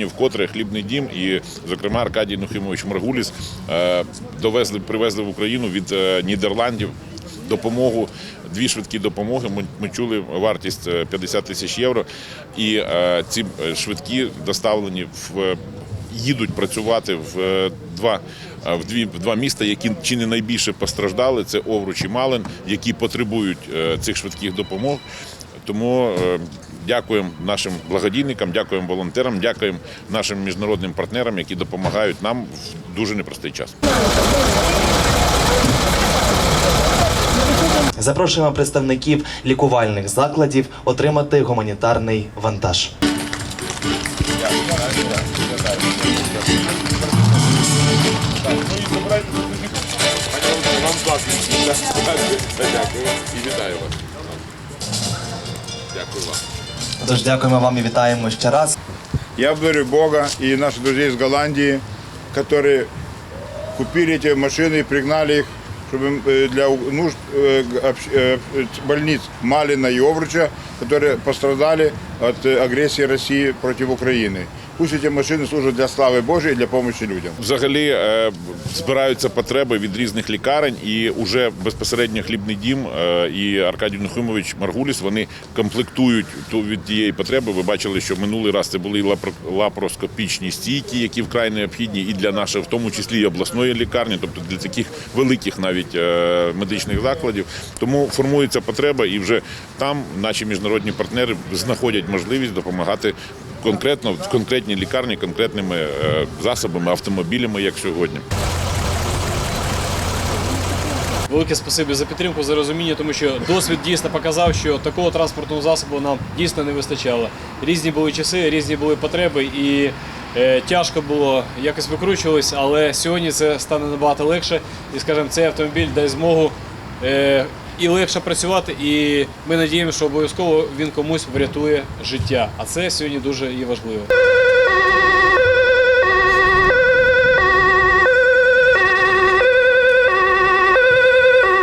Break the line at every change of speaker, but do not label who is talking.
сьогодні вкотре хлібний дім і, зокрема, Аркадій Нухимович Маргуліс е, довезли, привезли в Україну від е, Нідерландів допомогу. Дві швидкі допомоги. Ми, чули вартість е, 50 тисяч євро. І е, ці е, швидкі доставлені в е, їдуть працювати в е, два. е, В дві в два міста, які чи не найбільше постраждали, це Овруч і Малин, які потребують е, цих швидких допомог. Тому е, дякуємо нашим благодійникам, дякуємо волонтерам, дякуємо нашим міжнародним партнерам, які допомагають нам в дуже непростий час.
Запрошуємо представників лікувальних закладів отримати гуманітарний вантаж.
Дякую і вітаю вас. Дякую вам.
Тож дякуємо вам і вітаємо ще раз.
Я благодарю Бога и наших друзей из Голландии, которые купили эти машины и пригнали их чтобы э, для нужд э, общ- э, больниц Малина и Овруча, которые пострадали от э, агрессии России против Украины. Пусть эти машины служат для славы Божией и для помощи людям.
Взагалі е, збираються потреби від різних лікарень, і уже безпосередньо хлібний дім е, і Аркадій Нухимович Маргуліс вони комплектують ту від тієї потреби. Ви бачили, що минулий раз це були і лапро- лапароскопічні стійки, які вкрай необхідні, і для нашої, в тому числі і обласної лікарні, тобто для таких великих навіть е, медичних закладів. Тому формується потреба, і вже там наші міжнародні партнери знаходять можливість допомагати конкретно в конкретній лікарні конкретними е, засобами, автомобілями, як сьогодні.
Велике спасибі за підтримку, за розуміння, тому що досвід дійсно показав, що такого транспортного засобу нам дійсно не вистачало. Різні були часи, різні були потреби, і е, тяжко було якось викручувались, але сьогодні це стане набагато легше. І, скажімо, цей автомобіль дасть змогу е, і легше працювати. І ми надіємося, що обов'язково він комусь врятує життя. А це сьогодні дуже і важливо.